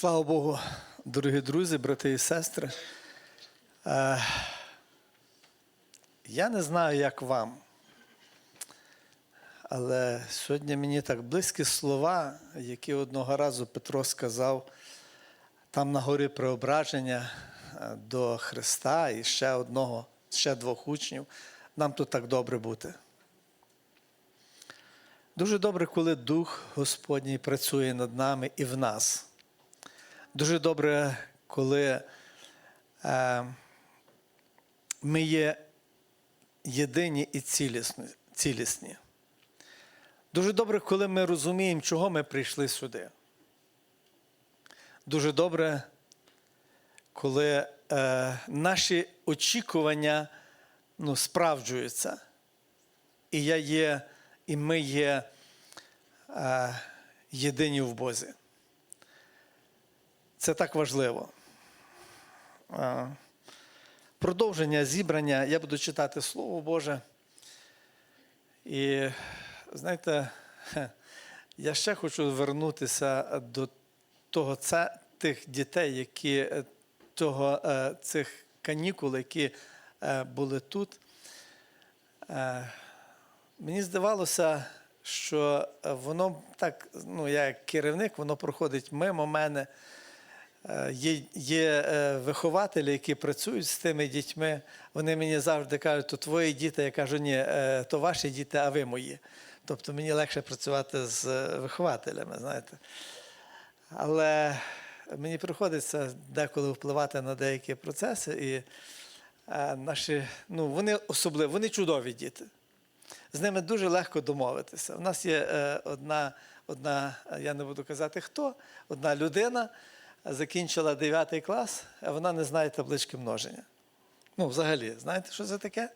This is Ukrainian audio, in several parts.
Слава Богу, дорогі друзі, брати і сестри. Е, Я не знаю, як вам, але сьогодні мені так близькі слова, які одного разу Петро сказав там на горі преображення е, до Христа і ще одного, ще двох учнів. Нам тут так добре бути. Дуже добре, коли Дух Господній працює над нами і в нас. Дуже добре, коли е, ми є єдині і цілісні, цілісні. Дуже добре, коли ми розуміємо, чого ми прийшли сюди. Дуже добре, коли е, наші очікування ну, справджуються. І я є, і ми є е, єдині в Бозі. Це так важливо. Продовження зібрання. Я буду читати Слово Боже. І знаєте, я ще хочу вернутися до того, це, тих дітей, які е, того, е, цих канікул, які е, були тут. Мені здавалося, що воно так, ну, я як керівник, воно проходить мимо мене. Е, Є, є е, вихователі, які працюють з тими дітьми. Вони мені завжди кажуть, то твої діти. Я кажу, ні, е, то ваші діти, а ви мої. Тобто мені легше працювати з вихователями, знаєте. Але мені приходиться деколи впливати на деякі процеси, і наші, ну, вони особливі, вони чудові діти. З ними дуже легко домовитися. У нас є одна, одна, я не буду казати хто, одна людина закінчила 9 клас, а вона не знає таблички множення. Ну, взагалі, знаєте, що це таке?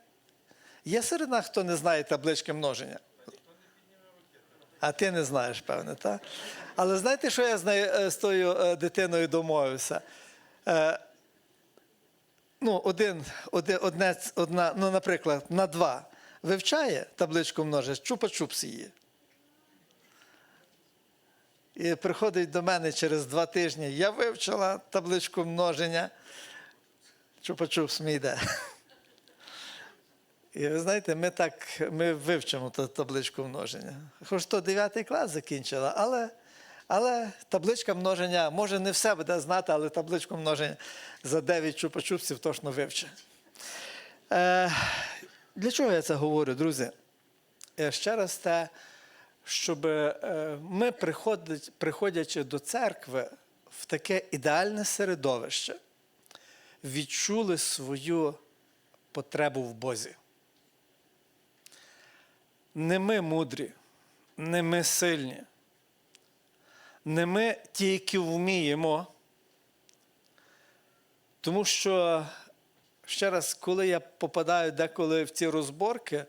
Є серед нас, хто не знає таблички множення. А ти не знаєш, певне, так? Але знаєте, що я з, е, тою е, дитиною домовився? Е, ну, один, одне, одна, ну, наприклад, на два вивчає табличку множення, чупа-чупс її. І приходить до мене через два тижні. Я вивчила табличку множення. Чупа-чупс мій йде. І ви знаєте, ми так ми вивчимо ту табличку множення. Хоч то 9 клас закінчила, але, але табличка множення, може не все буде знати, але табличку множення за 9 чупа-чупсів точно вивчить. Е, для чого я це говорю, друзі? Е, Ще раз те, щоб е, ми, приходячи до церкви в таке ідеальне середовище, відчули свою потребу в Бозі. Не ми мудрі, не ми сильні, не ми ті, які вміємо. Тому що, ще раз, коли я попадаю деколи в ці розборки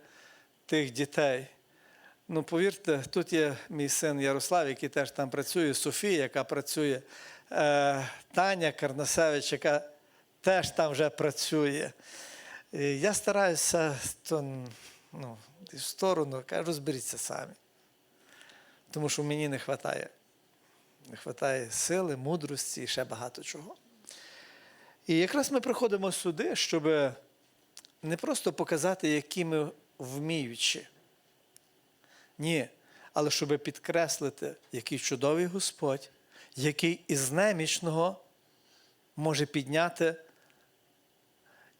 тих дітей, ну повірте, тут є мій син Ярослав, який теж там працює, Софія, яка працює, е, Таня Карнасевич, яка теж там вже працює. Я стараюся то, ну, в сторону, кажу, розберіться самі. Тому що мені не вистачає. Не вистачає сили, мудрості і ще багато чого. І якраз ми приходимо сюди, щоб не просто показати, які ми вміючі. Ні, але щоб підкреслити, який чудовий Господь, який із немічного може підняти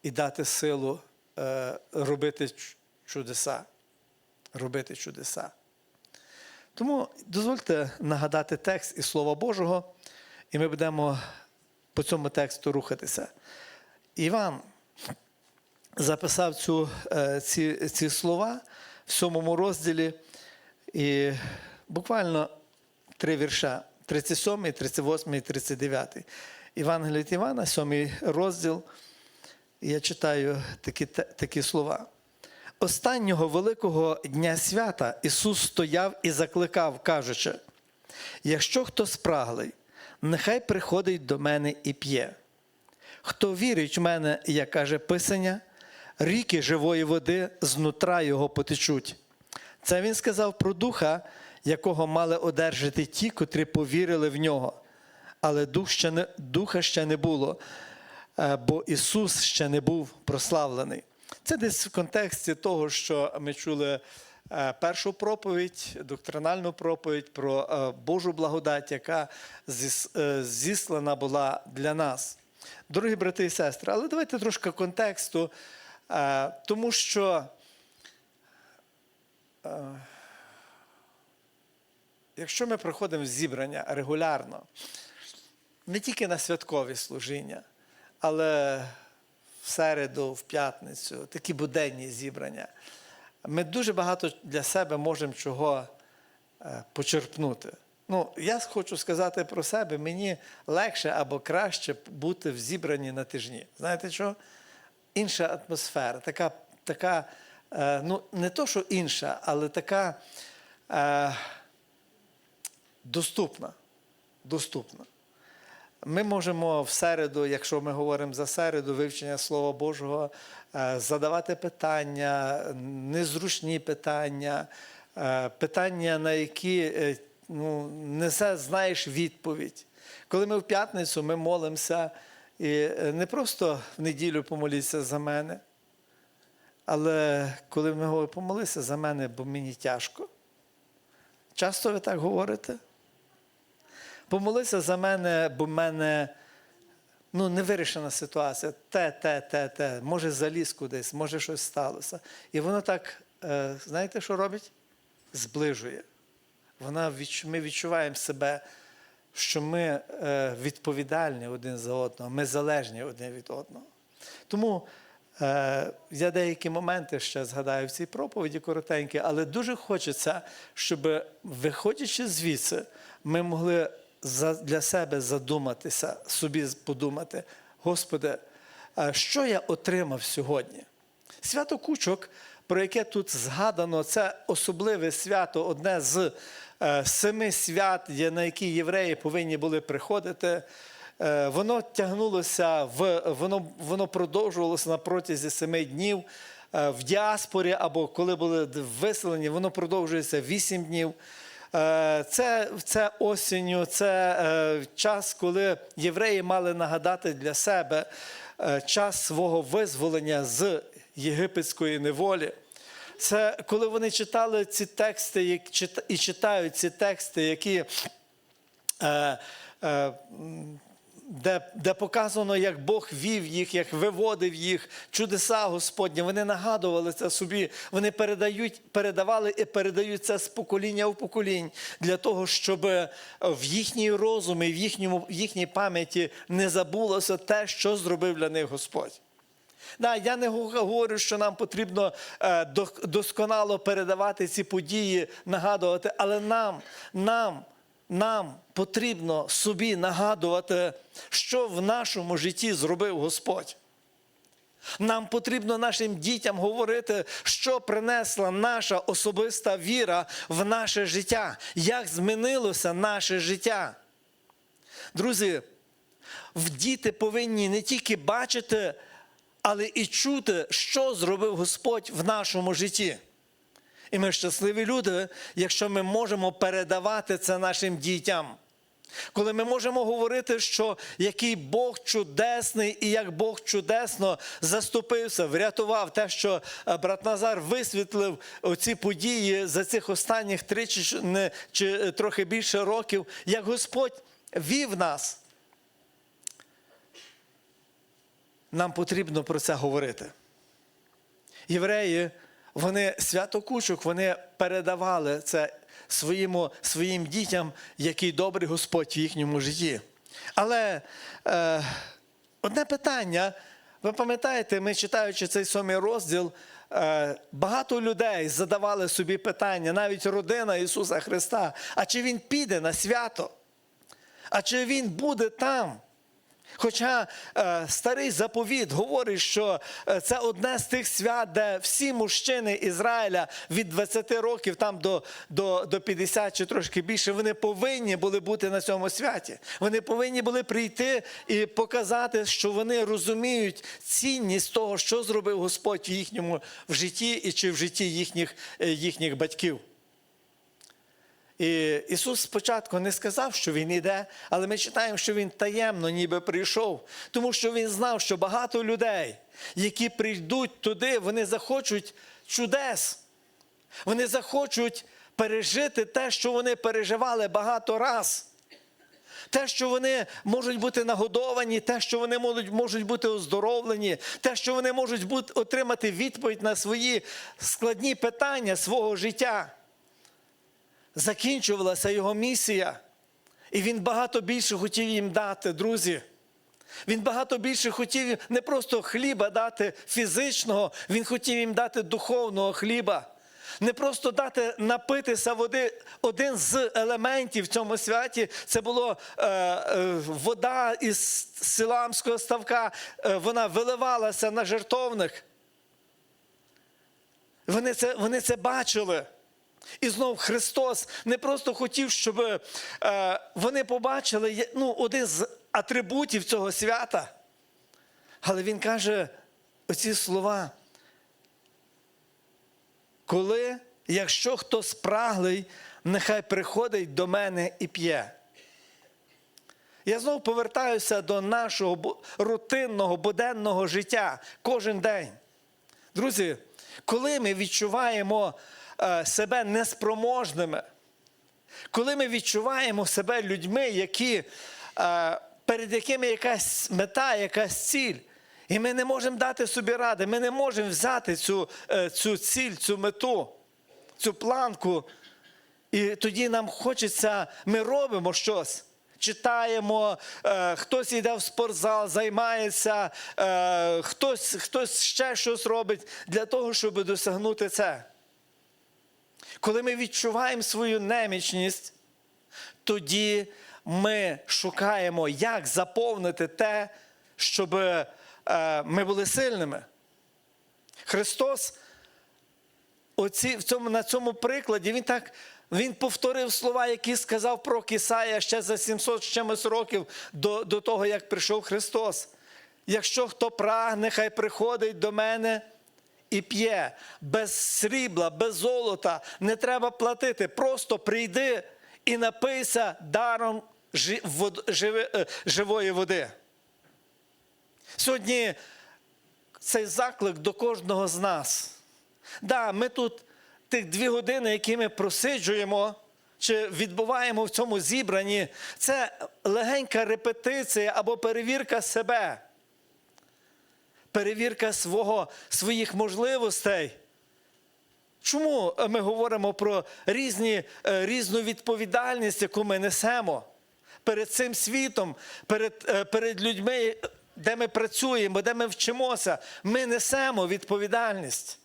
і дати силу е, робити чудеса. Робити чудеса. Тому дозвольте нагадати текст із Слова Божого, і ми будемо по цьому тексту рухатися. Іван записав цю, е, ці, ці слова в сьомому розділі, і буквально три вірша: 37, 38 39. Івангелія від Івана, сьомий розділ. Я читаю такі, такі слова. Останнього великого дня свята Ісус стояв і закликав, кажучи: якщо хто спраглий, нехай приходить до мене і п'є. Хто вірить в мене, як каже Писання, ріки живої води знутра його потечуть. Це він сказав про духа, якого мали одержати ті, котрі повірили в нього. але дух ще не, духа ще не було, е, бо Ісус ще не був прославлений. Це десь в контексті того, що ми чули е, першу проповідь, доктринальну проповідь про е, Божу благодать, яка зіслана була для нас. Дорогі брати і сестри, але давайте трошки контексту, тому що якщо ми проходимо зібрання регулярно, не тільки на святкові служіння, але в середу, в п'ятницю, такі буденні зібрання, ми дуже багато для себе можемо чого е, почерпнути. Ну, я хочу сказати про себе, мені легше або краще бути в зібранні на тижні. Знаєте що? Інша атмосфера, така, така е, ну, не то, що інша, але така е, доступна. доступна. Ми можемо в середу, якщо ми говоримо за середу, вивчення Слова Божого, е, задавати питання, незручні питання, е, питання, на які е, ну, не все знаєш відповідь. Коли ми в п'ятницю ми молимося, і е, не просто в неділю помоліться за мене, але коли ми говоримо, помолися за мене, бо мені тяжко. Часто ви так говорите? Помолися за мене, бо в мене ну, невирішена ситуація. Те, те, те, те. Може, заліз кудись, може щось сталося. І воно так, е, знаєте, що робить? Зближує. Вона, ми відчуваємо себе, що ми е, відповідальні один за одного, ми залежні один від одного. Тому я деякі моменти ще згадаю в цій проповіді коротенькі, але дуже хочеться, щоб, виходячи звідси, ми могли для себе задуматися, собі подумати, Господи, що я отримав сьогодні? Свято Кучок, про яке тут згадано, це особливе свято, одне з е, семи свят, на які євреї повинні були приходити. Е, Воно тягнулося в воно, воно продовжувалося на протязі семи днів. Е, В діаспорі або коли були виселені, воно продовжується вісім днів. Е, Це, це осінню, це час, коли євреї мали нагадати для себе час свого визволення з єгипетської неволі. Це коли вони читали ці тексти і читають ці тексти, які де, де показано, як Бог вів їх, як виводив їх, чудеса Господні. Вони нагадували це собі, вони передають, передавали і передають це з покоління в поколінь для того, щоб в їхній розумі, в, їхньому, в їхній пам'яті не забулося те, що зробив для них Господь. Да, я не говорю, що нам потрібно е, досконало передавати ці події, нагадувати, але нам, нам, нам потрібно собі нагадувати, що в нашому житті зробив Господь. Нам потрібно нашим дітям говорити, що принесла наша особиста віра в наше життя, як змінилося наше життя. Друзі, в діти повинні не тільки бачити, але і чути, що зробив Господь в нашому житті. І ми щасливі люди, якщо ми можемо передавати це нашим дітям. Коли ми можемо говорити, що який Бог чудесний і як Бог чудесно заступився, врятував те, що е, брат Назар висвітлив ці події за цих останніх три чи, не, чи е, трохи більше років, як Господь вів нас. Нам потрібно про це говорити. Євреї, вони свято кучок, вони передавали це своїм, своїм дітям, який добрий Господь в їхньому житті. Але е, одне питання, ви пам'ятаєте, ми читаючи цей сьомий розділ, е, багато людей задавали собі питання, навіть родина Ісуса Христа, а чи Він піде на свято? А чи Він буде там? Хоча е, старий заповіт говорить, що е, це одне з тих свят, де всі мужчини Ізраїля від 20 років там до, до, до 50 чи трошки більше, вони повинні були бути на цьому святі. Вони повинні були прийти і показати, що вони розуміють цінність того, що зробив Господь в їхньому в житті і чи в житті їхніх, е, їхніх батьків. І Ісус спочатку не сказав, що Він йде, але ми читаємо, що Він таємно ніби прийшов, тому що Він знав, що багато людей, які прийдуть туди, вони захочуть чудес. Вони захочуть пережити те, що вони переживали багато раз. Те, що вони можуть бути нагодовані, те, що вони можуть, можуть бути оздоровлені, те, що вони можуть бути, отримати відповідь на свої складні питання свого життя. Закінчувалася його місія, і він багато більше хотів їм дати, друзі. Він багато більше хотів не просто хліба дати фізичного, він хотів їм дати духовного хліба. Не просто дати напитися води. Один з елементів в цьому святі це було е, е, вода із Силамського ставка, е, вона виливалася на жертовник. Вони це, вони це бачили. І знов Христос не просто хотів, щоб е, вони побачили ну, один з атрибутів цього свята. Але Він каже оці слова. Коли, якщо хто спраглий, нехай приходить до мене і п'є. Я знову повертаюся до нашого рутинного буденного життя кожен день. Друзі, коли ми відчуваємо себе неспроможними, коли ми відчуваємо себе людьми, які, е, перед якими якась мета, якась ціль, і ми не можемо дати собі ради, ми не можемо взяти цю, е, цю ціль, цю мету, цю планку. І тоді нам хочеться, ми робимо щось. Читаємо, е, хтось йде в спортзал, займається, е, хтось, хтось ще щось робить для того, щоб досягнути це. Коли ми відчуваємо свою немічність, тоді ми шукаємо, як заповнити те, щоб е, ми були сильними. Христос оці, в цьому, на цьому прикладі він так він повторив слова, які сказав про Кисая ще за 700 з чимось років до, до того, як прийшов Христос. Якщо хто прагне, хай приходить до мене і п'є без срібла, без золота, не треба платити. Просто прийди і напийся даром е, живої води. Сьогодні цей заклик до кожного з нас. Да, ми тут тих дві години, які ми просиджуємо чи відбуваємо в цьому зібранні, це легенька репетиція або перевірка себе, перевірка свого, своїх можливостей. Чому ми говоримо про різні, е, різну відповідальність, яку ми несемо перед цим світом, перед, е, перед людьми, де ми працюємо, де ми вчимося, ми несемо відповідальність.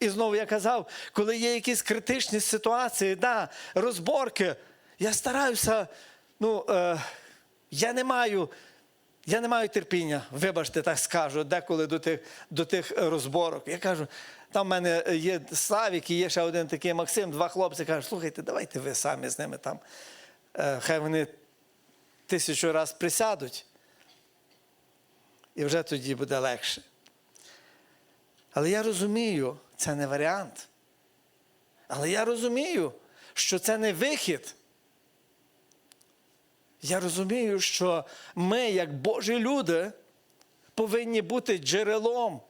І знову я казав, коли є якісь критичні ситуації, да, розборки, я стараюся, ну, е, я не маю. Я не маю терпіння, вибачте, так скажу, деколи до тих, до тих розборок. Я кажу, там в мене є Славік і є ще один такий Максим, два хлопці кажуть, слухайте, давайте ви самі з ними там. Е, хай вони тисячу раз присядуть, і вже тоді буде легше. Але я розумію, це не варіант. Але я розумію, що це не вихід. Я розумію, що ми, як Божі люди, повинні бути джерелом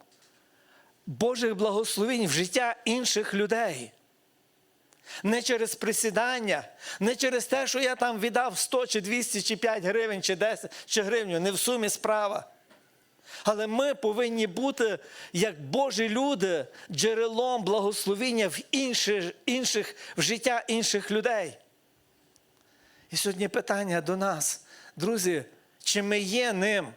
Божих благословень в життя інших людей. Не через присідання, не через те, що я там віддав 100 чи 200 чи 5 гривень, чи 10 чи гривню, не в сумі справа. Але ми повинні бути, як Божі люди, джерелом благословіння в інших, інших, в життя інших людей. І сьогодні питання до нас, друзі, чи ми є ним?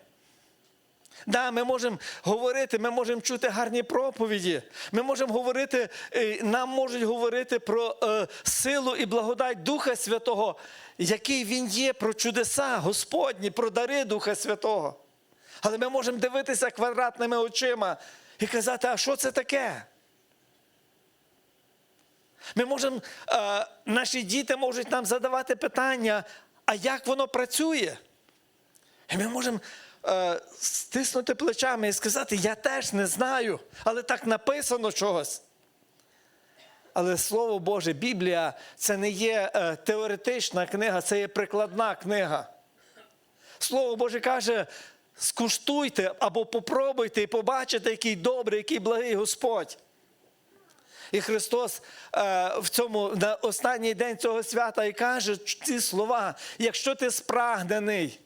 Да, ми можемо говорити, ми можемо чути гарні проповіді. Ми можемо говорити, е, нам можуть говорити про е, силу і благодать Духа Святого, який Він є, про чудеса Господні, про дари Духа Святого. Але ми можемо дивитися квадратними очима і казати, а що це таке? Ми можемо, е, наші діти можуть нам задавати питання, а як воно працює? І ми можемо е, стиснути плечами і сказати, я теж не знаю, але так написано чогось. Але Слово Боже, Біблія це не є е, теоретична книга, це є прикладна книга. Слово Боже каже: скуштуйте або попробуйте і побачите, який добрий, який благий Господь. І Христос е, в цьому на останній день цього свята і каже ці слова: якщо ти спрагнений,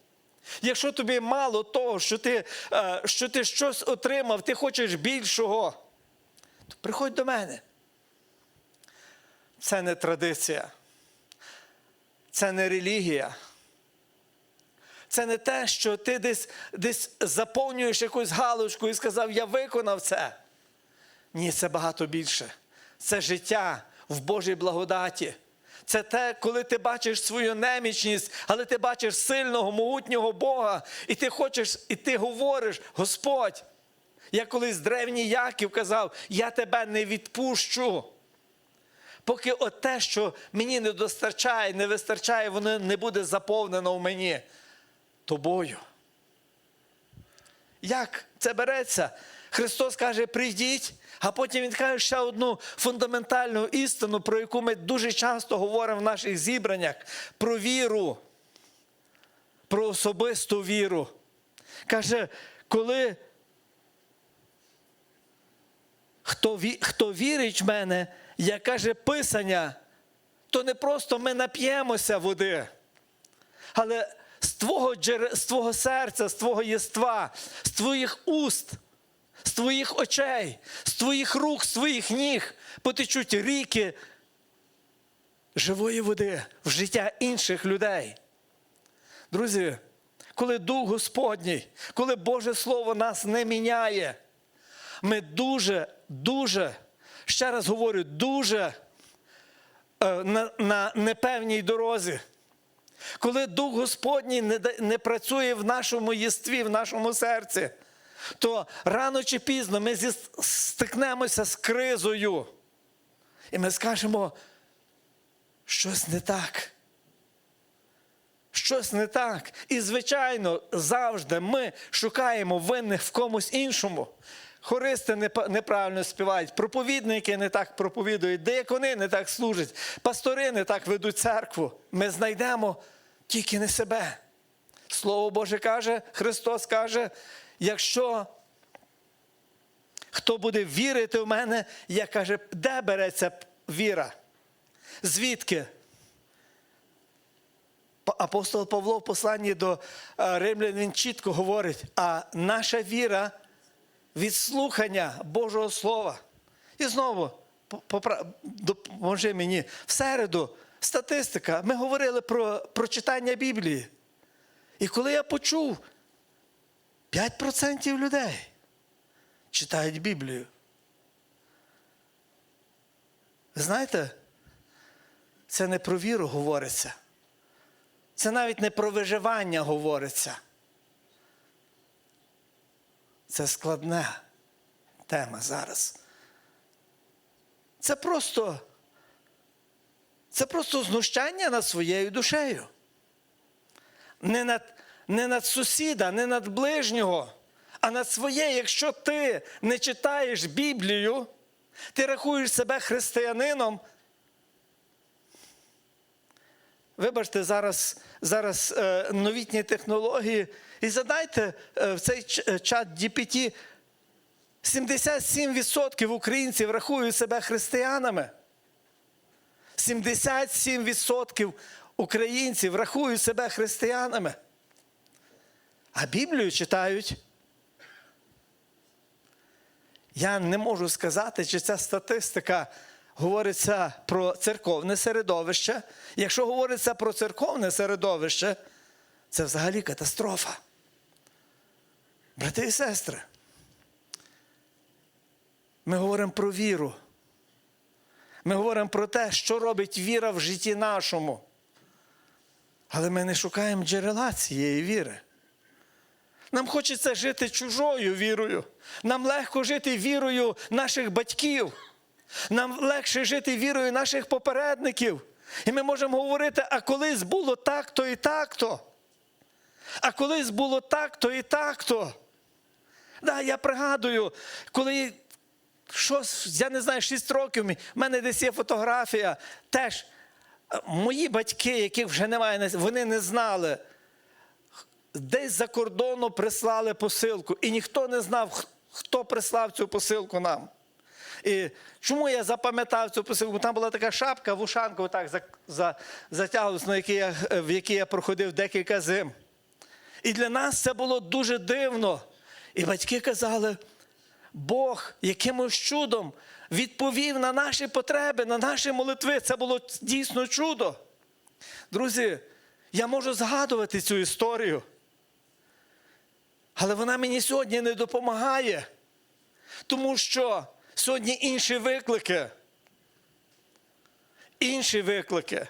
якщо тобі мало того, що ти, е, що ти щось отримав, ти хочеш більшого, то приходь до мене. Це не традиція, це не релігія. Це не те, що ти десь, десь заповнюєш якусь галочку і сказав, я виконав це. Ні, це багато більше. Це життя в Божій благодаті. Це те, коли ти бачиш свою немічність, але ти бачиш сильного, могутнього Бога, і ти хочеш, і ти говориш, Господь, я колись древній Яків казав, я тебе не відпущу. Поки от те, що мені не достачає, не вистачає, воно не буде заповнено в мені тобою. Як це береться? Христос каже, прийдіть, а потім Він каже ще одну фундаментальну істину, про яку ми дуже часто говоримо в наших зібраннях: про віру, про особисту віру. Каже, коли хто, хто вірить в мене, як каже Писання, то не просто ми нап'ємося води, але з твого, з твого серця, з твого єства, з твоїх уст, твоїх очей, з твоїх рук, з твоїх ніг потечуть ріки живої води в життя інших людей. Друзі, коли Дух Господній, коли Боже Слово нас не міняє, ми дуже, дуже, ще раз говорю, дуже е, на, на непевній дорозі. Коли Дух Господній не, не працює в нашому єстві, в нашому серці, то рано чи пізно ми стикнемося з кризою. І ми скажемо, щось не так. Щось не так. І, звичайно, завжди ми шукаємо винних в комусь іншому. Хористи неправильно співають, проповідники не так проповідують, деякони не так служать, пастори не так ведуть церкву. Ми знайдемо тільки не себе. Слово Боже каже, Христос каже, якщо хто буде вірити в мене, я каже, де береться віра? Звідки? Апостол Павло в посланні до е, римлян він чітко говорить, а наша віра від слухання Божого Слова. І знову, допоможи мені, в середу статистика. Ми говорили про, про читання Біблії. І коли я почув, 5% людей читають Біблію. Ви знаєте, це не про віру говориться. Це навіть не про виживання говориться. Це складна тема зараз. Це просто, це просто знущання над своєю душею. Не над, не над сусіда, не над ближнього, а над своє. Якщо ти не читаєш Біблію, ти рахуєш себе християнином. Вибачте, зараз, зараз е, новітні технології. І задайте е, в цей е, чат GPT, 77% українців рахують себе християнами. 77% українців рахують себе християнами. А Біблію читають. Я не можу сказати, чи ця статистика говориться про церковне середовище. Якщо говориться про церковне середовище, це взагалі катастрофа. Брати і сестри, ми говоримо про віру. Ми говоримо про те, що робить віра в житті нашому. Але ми не шукаємо джерела цієї віри. Нам хочеться жити чужою вірою. Нам легко жити вірою наших батьків. Нам легше жити вірою наших попередників. І ми можемо говорити, а колись було так-то і так-то. А колись було так-то і так-то. Да, я пригадую, коли що, я не знаю, 6 років, в мене десь є фотографія. Теж е, мої батьки, яких вже немає, вони не знали. Десь за кордону прислали посилку, і ніхто не знав, хто прислав цю посилку нам. І чому я запам'ятав цю посилку? Там була така шапка, вушанка, отак за, за, затягувалась, на якій я, в якій я проходив декілька зим. І для нас це було дуже дивно. І батьки казали, Бог якимось чудом відповів на наші потреби, на наші молитви. Це було дійсно чудо. Друзі, я можу згадувати цю історію, але вона мені сьогодні не допомагає, тому що сьогодні інші виклики. Інші виклики.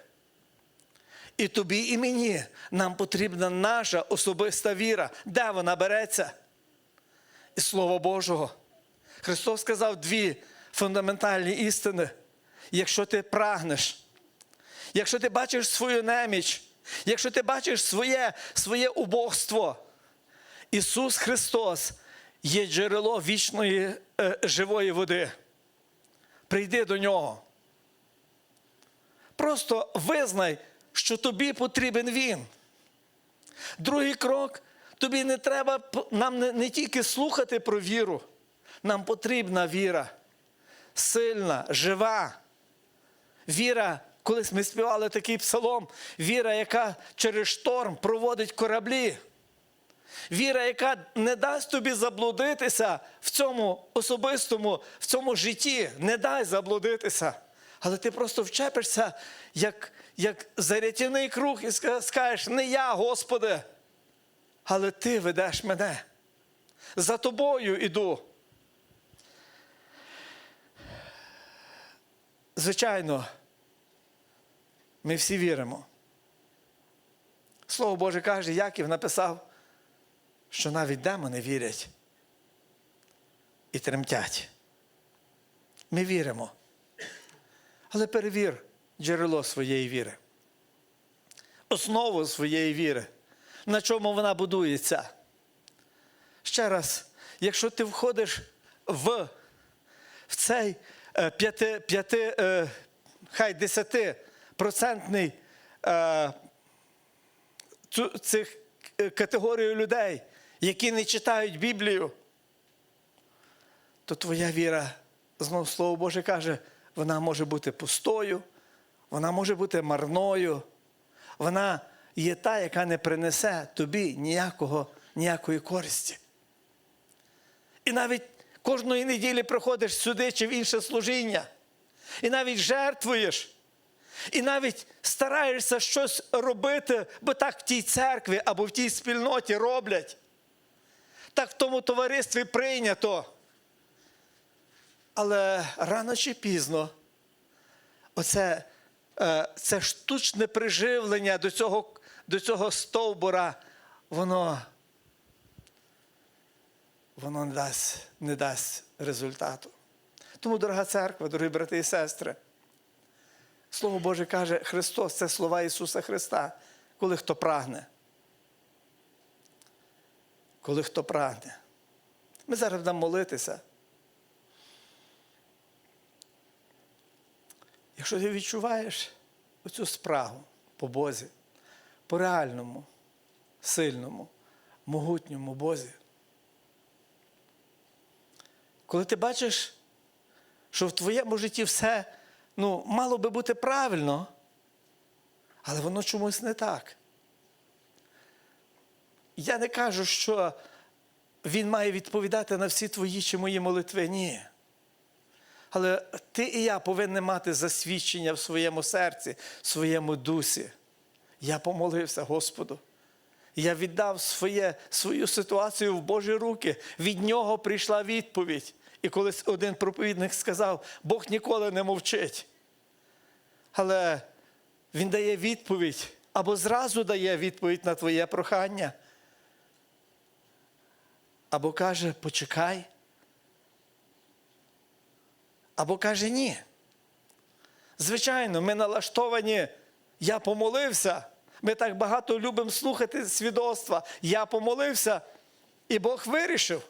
І тобі, і мені нам потрібна наша особиста віра. Де вона береться? Із Слова Божого. Христос сказав дві фундаментальні істини. Якщо ти прагнеш, якщо ти бачиш свою неміч, якщо ти бачиш своє, своє убогство, Ісус Христос є джерело вічної е, живої води. Прийди до Нього. Просто визнай, що тобі потрібен Він. Другий крок тобі не треба нам не, не тільки слухати про віру, нам потрібна віра. Сильна, жива. Віра, колись ми співали такий псалом, віра, яка через шторм проводить кораблі. Віра, яка не дасть тобі заблудитися в цьому особистому, в цьому житті, не дай заблудитися. Але ти просто вчепишся, як, як зарятівний круг, і скажеш, не я, Господи, але Ти ведеш мене. За тобою іду. Звичайно, ми всі віримо. Слово Боже каже, Яків написав, що навіть демони вірять і тремтять. Ми віримо. Але перевір джерело своєї віри, основу своєї віри, на чому вона будується. Ще раз, якщо ти входиш в, в цей е, п'яти, п'яти е, хай десятипроцентний е, цих категорію людей, які не читають Біблію, то твоя віра, знову Слово Боже каже, вона може бути пустою, вона може бути марною, вона є та, яка не принесе тобі ніякого, ніякої користі. І навіть кожної неділі приходиш сюди чи в інше служіння, і навіть жертвуєш. І навіть стараєшся щось робити, бо так в тій церкві або в тій спільноті роблять. Так в тому товаристві прийнято. Але рано чи пізно оце е, це штучне приживлення до цього, до цього стовбура, воно, воно не дасть, не дасть результату. Тому, дорога церква, дорогі брати і сестри, Слово Боже каже, Христос це слова Ісуса Христа, коли хто прагне. Коли хто прагне. Ми зараз будемо молитися. Якщо ти відчуваєш оцю спрагу по Бозі, по реальному, сильному, могутньому Бозі, коли ти бачиш, що в твоєму житті все ну, мало би бути правильно, але воно чомусь не так. Я не кажу, що він має відповідати на всі твої чи мої молитви. Ні. Але ти і я повинні мати засвідчення в своєму серці, в своєму дусі. Я помолився Господу. Я віддав своє, свою ситуацію в Божі руки. Від нього прийшла відповідь. І колись один проповідник сказав: Бог ніколи не мовчить. Але Він дає відповідь або зразу дає відповідь на твоє прохання. Або каже, почекай. Або каже ні. Звичайно, ми налаштовані, я помолився. Ми так багато любимо слухати свідоцтва. Я помолився, і Бог вирішив.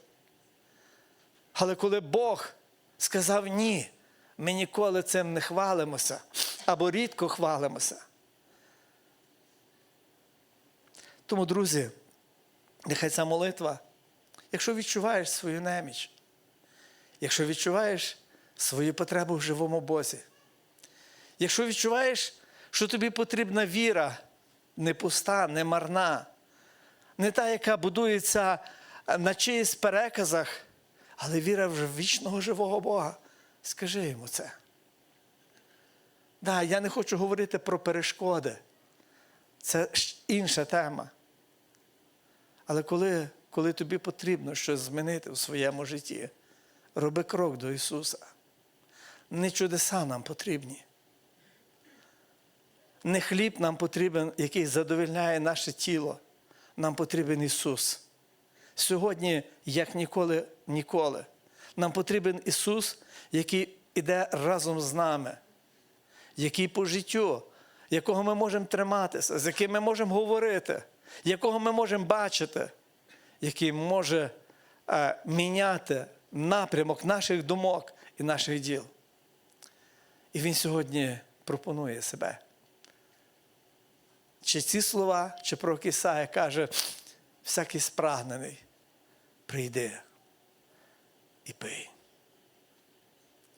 Але коли Бог сказав ні. Ми ніколи цим не хвалимося або рідко хвалимося. Тому, друзі, нехай ця молитва, якщо відчуваєш свою неміч, якщо відчуваєш свою потребу в живому Бозі, якщо відчуваєш, що тобі потрібна віра, не пуста, не марна, не та, яка будується на чиїсь переказах, але віра в вічного живого Бога. Скажи йому це. Да, я не хочу говорити про перешкоди. Це інша тема. Але коли, коли тобі потрібно щось змінити в своєму житті, роби крок до Ісуса. Не чудеса нам потрібні. Не хліб нам потрібен, який задовольняє наше тіло. Нам потрібен Ісус. Сьогодні, як ніколи, ніколи. Нам потрібен Ісус, який іде разом з нами, який по життю, якого ми можемо триматися, з яким ми можемо говорити, якого ми можемо бачити, який може е, міняти напрямок наших думок і наших діл. І Він сьогодні пропонує себе. Чи ці слова, чи пророк Ісая каже, всякий спрагнений, прийди і пий.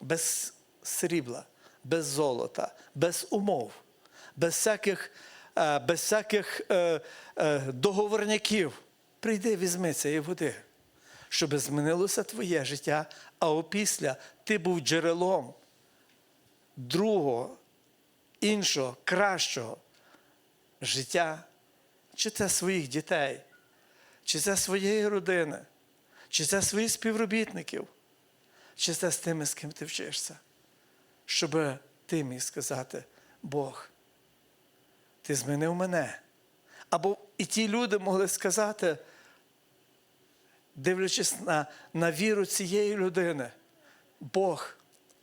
Без срібла, без золота, без умов, без всяких, е, без всяких е, договорняків. Прийди, візьми цієї води, щоб змінилося твоє життя, а опісля ти був джерелом другого, іншого, кращого життя, чи це своїх дітей, чи це своєї родини, чи це своїх співробітників, чи це з тими, з ким ти вчишся, щоб ти міг сказати, Бог, ти змінив мене. Або і ті люди могли сказати, дивлячись на, на віру цієї людини, Бог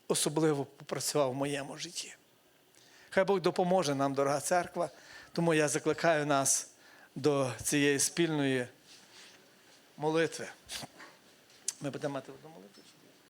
особливо попрацював в моєму житті. Хай Бог допоможе нам, дорога церква. Тому я закликаю нас до цієї спільної молитви. Ми будемо мати одну молитву?